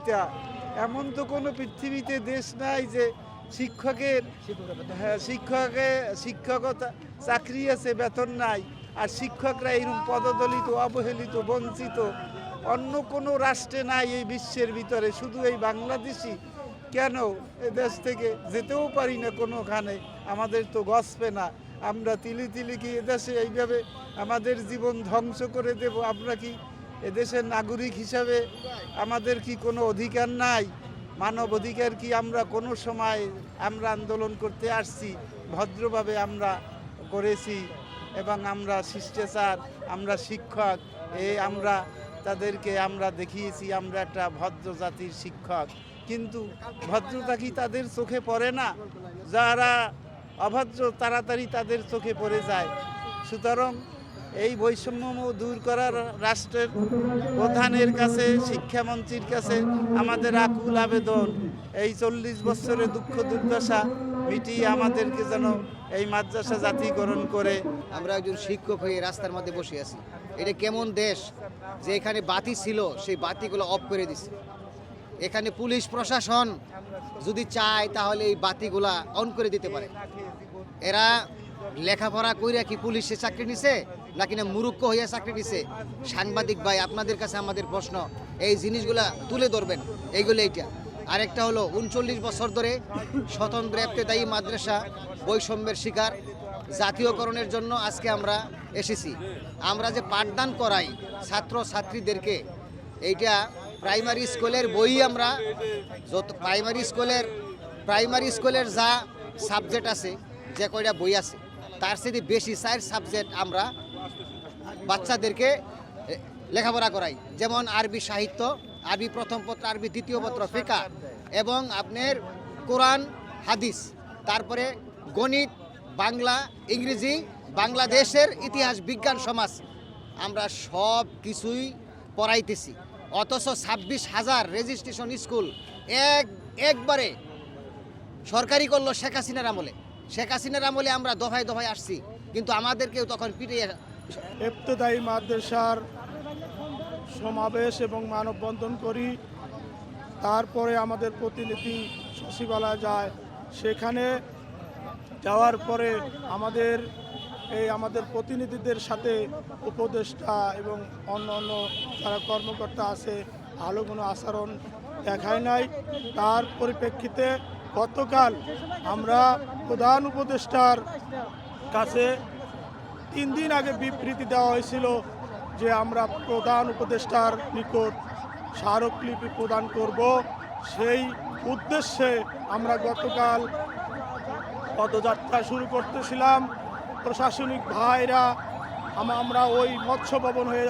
প্রতিযোগিতা এমন তো কোনো পৃথিবীতে দেশ নাই যে শিক্ষকের হ্যাঁ শিক্ষকের শিক্ষকতা, চাকরি আছে, বেতন নাই। আর শিক্ষকরা এরকম পদদলিত, অবহেলিত, বঞ্চিত। অন্য কোনো রাষ্ট্রে নাই এই বিশ্বের ভিতরে। শুধু এই বাংলাদেশি কেন দেশ থেকে যেতেও পারি না কোনোখানে? আমাদের তো গসপে না। আমরা তিলি তিলি কি এদেশে এইভাবে আমাদের জীবন ধ্বংস করে দেব? আমরা কি এদেশের নাগরিক হিসাবে আমাদের কি কোনো অধিকার নাই? মানব অধিকার কি আমরা কোনো সময় আমরা আন্দোলন করতে আসছি? ভদ্রভাবে আমরা করেছি এবং আমরা শিষ্টাচার, আমরা শিক্ষক, এ আমরা তাদেরকে আমরা দেখিয়েছি, আমরা একটা ভদ্র জাতির শিক্ষক। কিন্তু ভদ্রতা কি তাদের চোখে পড়ে না? যারা অভদ্র তাড়াতাড়ি তাদের চোখে পড়ে যায়। সুতরাং এই বৈষম্য দূর করার রাষ্ট্রের প্রধানের কাছে, শিক্ষামন্ত্রীর কাছে আমাদের আকুল আবেদন। এই চল্লিশ বছরের দুঃখ দুর্দশা মিটিয়ে আমাদেরকে যেন এই মাদ্রাসা জাতিকরণ করে। আমরা একজন শিক্ষক হয়ে রাস্তার মধ্যে বসে আছি। এটা কেমন দেশ যে এখানে বাতি ছিল, সেই বাতিগুলো অফ করে দিছে। এখানে পুলিশ প্রশাসন যদি চায় তাহলে এই বাতিগুলা অন করে দিতে পারে। এরা লেখাপড়া কইরা কি পুলিশে চাকরি নিছে? নাকি না মুরুক্ষ হইয়া চাকরি নিছে? সাংবাদিক ভাই, আপনাদের কাছে আমাদের প্রশ্ন। এই জিনিসগুলা তুলে ধরবেন। এইগুলো এইটা। আরেকটা হলো, উনচল্লিশ বছর ধরে স্বতন্ত্র এফতেদায়ী মাদ্রাসা বৈষম্যের শিকার। জাতীয়করণের জন্য আজকে আমরা এসেছি। আমরা যে পাঠদান করাই ছাত্র ছাত্রীদেরকে এইটা প্রাইমারি স্কুলের বই আমরা যত, প্রাইমারি স্কুলের প্রাইমারি স্কুলের যা সাবজেক্ট আছে, যে কয়টা বই আছে তার সাথে বেশি চার সাবজেক্ট আমরা বাচ্চাদেরকে লেখাপড়া করাই। যেমন আরবি সাহিত্য, আরবি প্রথম পত্র, আরবি দ্বিতীয় পত্র, ফিকা এবং আপনার কোরআন, হাদিস। তারপরে গণিত, বাংলা, ইংরেজি, বাংলাদেশের ইতিহাস, বিজ্ঞান, সমাজ আমরা সব কিছুই পড়াইতেছি। অথচ ছাব্বিশ হাজার রেজিস্ট্রেশন স্কুল এক, একবারে সরকারি করল শেখ হাসিনার আমলে। শেখ হাসিনার আমলে আমরা দফায় দফায় আসছি, কিন্তু আমাদেরকেও তখন পিটিয়ে ইবতদায়ী মাদ্রাসার সমাবেশ এবং মানববন্ধন করি, তারপরে আমাদের প্রতিনিধি সচিবালয় যায়। সেখানে যাওয়ার পরে আমাদের এই আমাদের প্রতিনিধিদের সাথে উপদেষ্টা এবং অন্য অন্য যারা কর্মকর্তা আছে, ভালো কোনো আচরণ দেখায় নাই। তার পরিপ্রেক্ষিতে গতকাল আমরা প্রধান উপদেষ্টার কাছে তিন দিন আগে বিবৃতি দেওয়া হয়েছিল যে আমরা প্রধান উপদেষ্টার নিকট স্মারকলিপি প্রদান করব। সেই উদ্দেশ্যে আমরা গতকাল পদযাত্রা শুরু করতেছিলাম। প্রশাসনিক ভাইরা আমরা ওই মৎস্য ভবন হয়ে